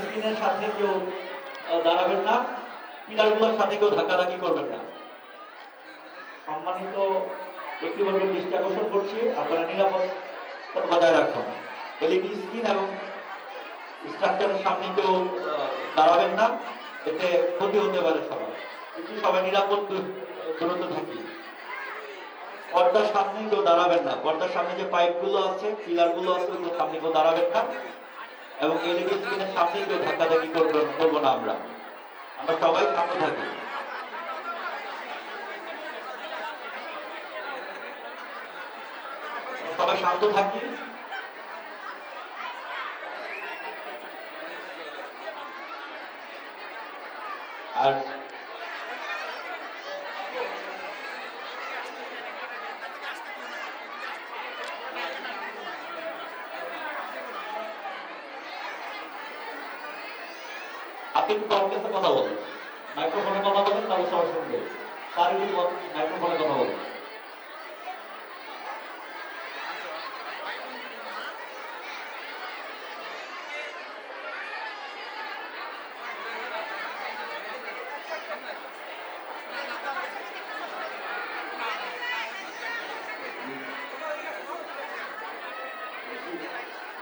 স্ক্রিনের সাথে কেউ দাঁড়াবেন না? পিলারগুলোর সাথে কেউ করবেন না। সম্মানিত ব্যক্তিবর্গের দৃষ্টি আকর্ষণ করছি আপনারা বজায় রাখুন। এলইডি স্ক্রিন এবং স্ট্রাকচারের সামনে কেউ দাঁড়াবেন না? এতে ক্ষতি হতে পারে সবার একটু সবাই নিরাপদ দূরত্ব থাকি। পর্দার সামনে কেউ দাঁড়াবেন না। পর্দার সামনে যে পাইপগুলো আছে পিলারগুলো আছে ওগুলো সামনে কেউ দাঁড়াবেন না। এবং নিমিত্তে সামনে কেউ ধাক্কাধাক্কি করব করব না আমরা। আমরা সবাই শান্ত থাকি। সবাই শান্ত থাকি। আর একটু কারোর কাছে কথা মাইক্রোফোনে কথা বলেন, তাহলে সবাই শুনবে। একটু মাইক্রোফোনে কথা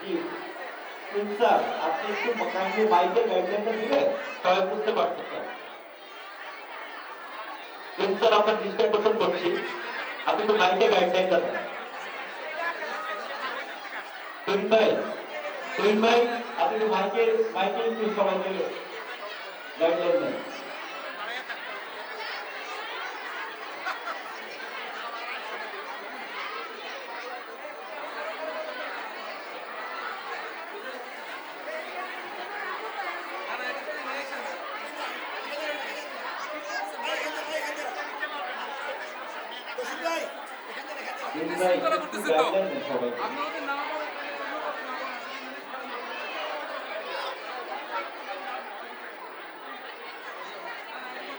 জি প্রিন্স স্যার আপনি একটু কাইন্ডলি মাইকের গাইডলাইনটা দিবেন সবাই বুঝতে পারছে স্যার প্রিন্স স্যার আপনার দৃষ্টি আকর্ষণ করছি আপনি একটু মাইকের গাইডলাইনটা দেন তুহিন ভাই তুহিন ভাই আপনি একটু মাইকের মাইকে একটু সবাইকে গাইডলাইন দেন তুহিন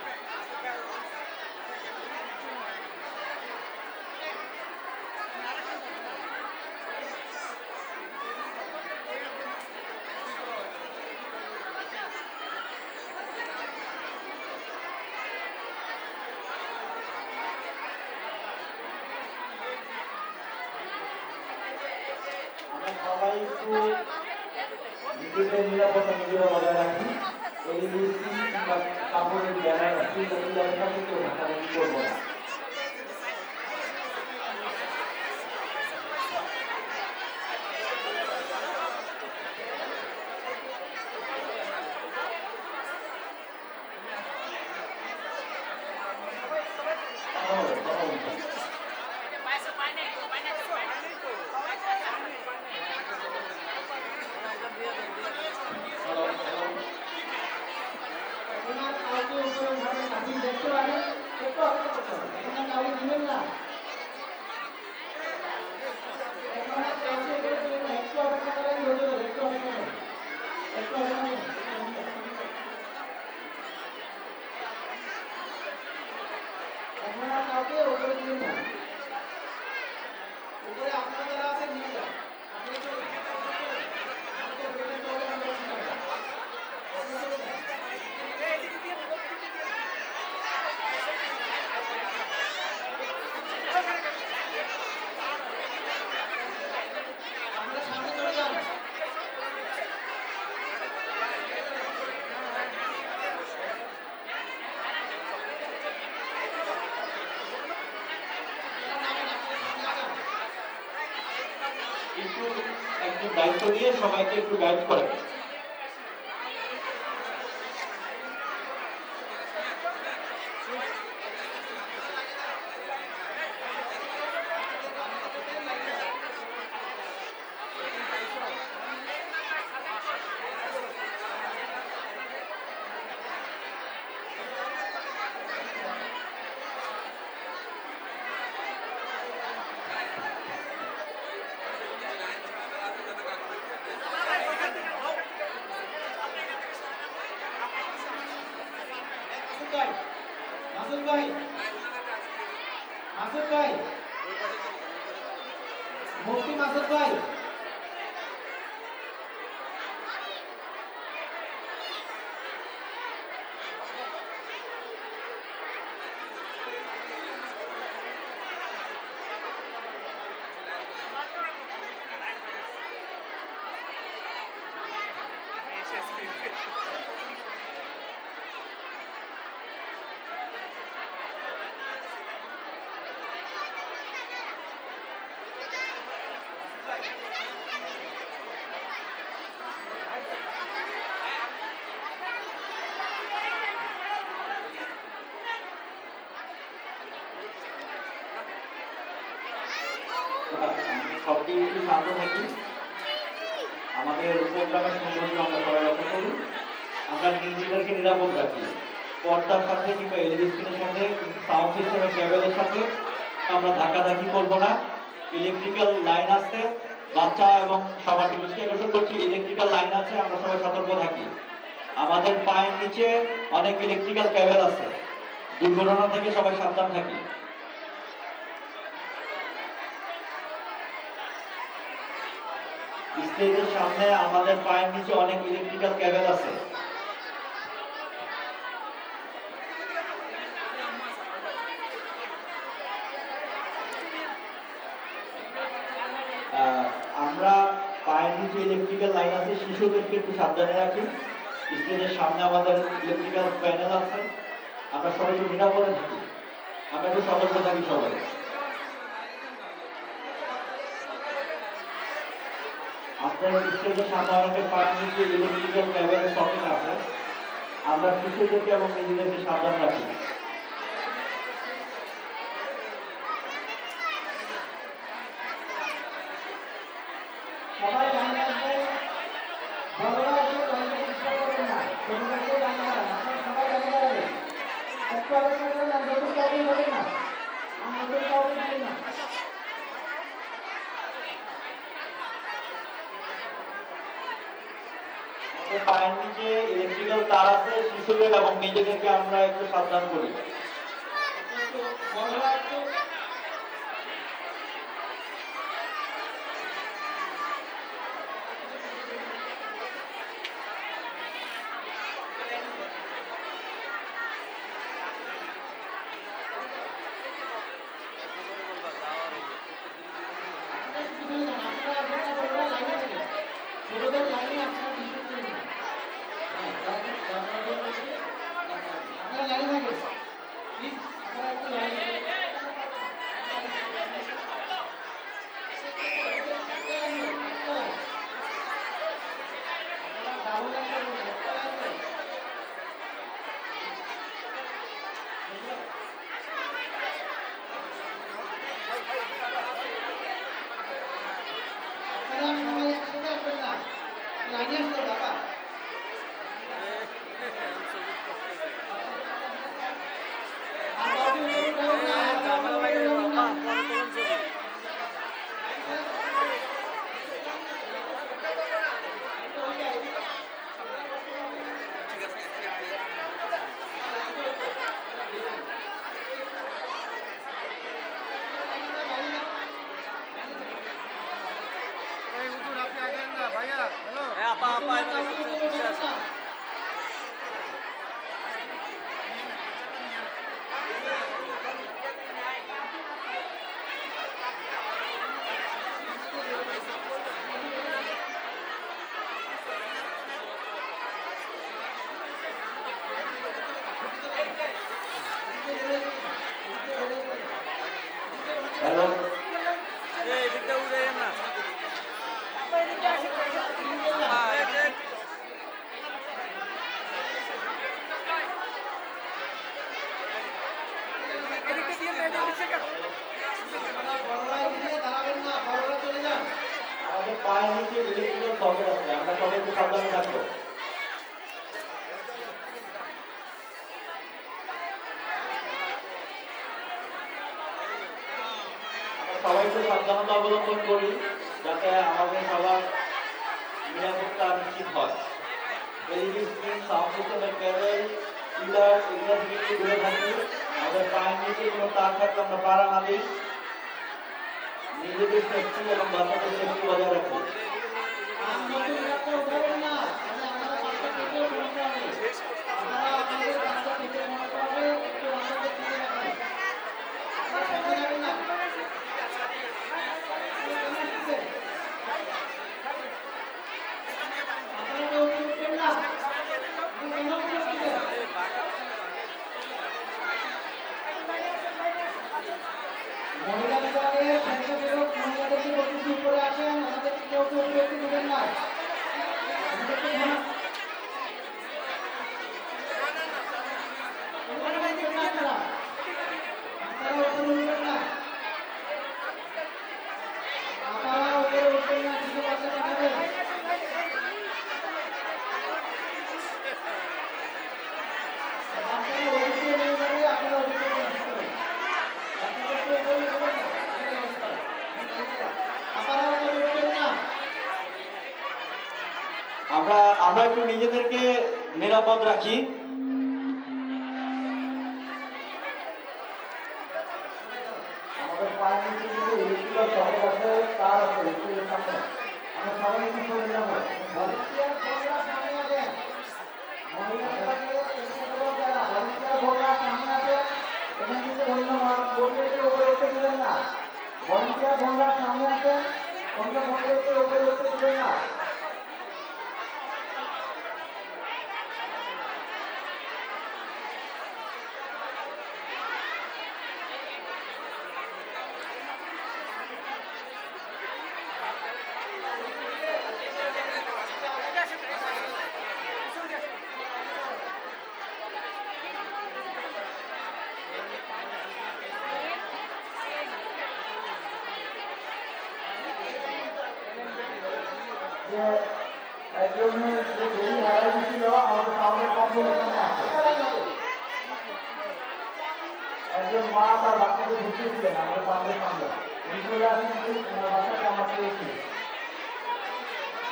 ভাই একটু গাইডলাইন দেন সবাইকে আমরা সবাই একটু নিরাপত্তা নিজেরা কাপড়ের জ্ঞান আছে এগুলোর সাথে করব না কথা বলো, কথা বলো। Hello, hello. আপনার কাউকে উপরে উঠাবেন আপনি দেখতে পারেন একটু অপেক্ষা করতে হবে এখানে কাউকে দিবেন না এখানে কাউকে উপরে দিবেন না একটু অপেক্ষা করেন হয়ে যাবে একটু অপেক্ষা করেন একটু অপেক্ষা করেন আপনারা কাউকে উপরে দিবেন না উপরে আপনারা যারা আছেন নিয়ে যান আপনি একটু আমাকে উপরে চলে আমরা চিন্তা করি আপনি চলে যান আপনারা সামনে চলে যান একটু একটু দায়িত্ব নিয়ে সবাইকে একটু গাইড করেন मासद भाई मुफ्ती मासद भाई শান্ত থাকি। আমাদের প্রোগ্রামের সৌন্দর্য আমরা সবাই লক্ষ্য করি। আমরা নিজেদেরকে নিরাপদ রাখি। পর্দার সাথে কিংবা এলইডি স্ক্রিনের সাথে সাউন্ড সিস্টেমের কেবলের সাথে আমরা ধাক্কাধাক্কি করব না। ইলেকট্রিক্যাল লাইন আছে, বাচ্চা এবং সবার দৃষ্টি আকর্ষণ করছি। ইলেকট্রিক্যাল লাইন আছে, আমরা সবাই সতর্ক থাকি। আমাদের পায়ের নিচে অনেক ইলেকট্রিক্যাল কেবল আছে। দুর্ঘটনা থেকে সবাই সাবধান থাকি। স্টেজের সামনে আমাদের পায়ের নিচে অনেক ইলেকট্রিক্যাল কেবল আছে। আমরা পায়ের নিচে ইলেকট্রিক্যাল লাইন আছে, শিশুদেরকে একটু সাবধানে রাখি। স্টেজের সামনে আমাদের ইলেকট্রিক্যাল প্যানেল আছে। আমরা সবাই একটু নিরাপদে থাকি। আমরা একটু সতর্ক থাকি সবাই। আপনার স্টেজের সাধারণত পাঁচ নিচে ইলেকট্রিক্যাল ক্যামেরা সকেট আছে, আমরা শিশুদেরকে এবং নিজেদেরকে সাবধান রাখি সবাই লাইনে আসবেন বড়রা এসে লাইনে চেষ্টা করবেন না ছোটদেরকে লাইনে দাঁড়ান আপনারা সবাই লাইনে দাঁড়াবেন একটু অপেক্ষা করুন না নতুন কাউকে হবেন না আমি নতুন কাউকে দিই না আমাদের পায়ের নিচে ইলেকট্রিক্যাল তার আছে শিশুদের এবং নিজেদেরকে আমরা একটু সাবধান করি। রেলিংকে সামনে না কেবল পিলার এগুলো থেকে একটু দূরে থাকি আমাদের পায়ের নিচে কোনো তার থাকলে আমরা পাড়া না দিই নিজেদের সেফটি এবং বাচ্চাদের সেফটি বজায় রাখি Thank you. लेकर मेरा पद राखी। বিদ্যালয় আমার বাসাটা আমার পেয়েছি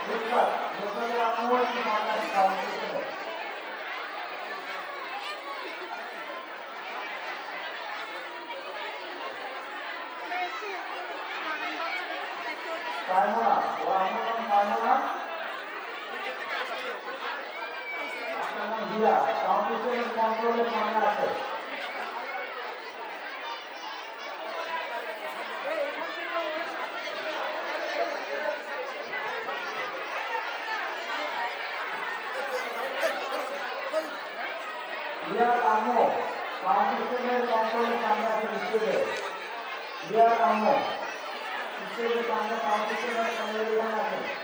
বুঝলাম বুঝলাম আমার কি মাথায় কাজ করতে Bye. স্কুলের কাউন্সিলের সামনে আছে স্কুলে বিয়ার কাম্য স্কুলের সামনে কাউন্সিলের সামনে আছে